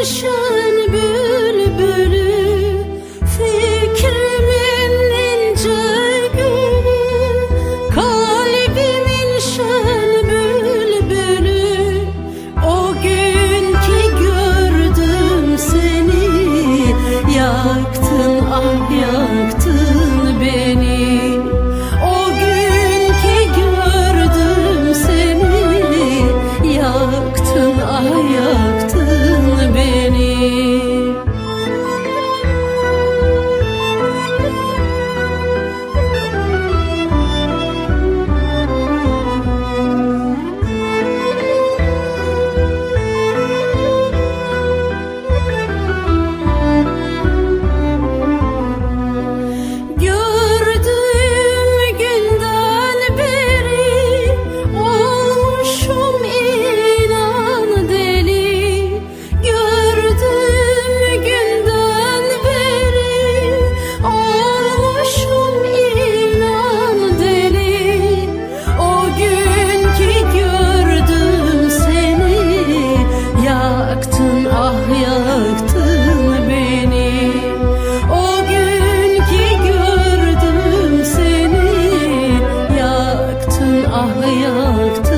düşen bülbülü Fikrimin ince gülü Kalbimin şen bülbülü. O gün gördüm seni Yaktın ah Oh.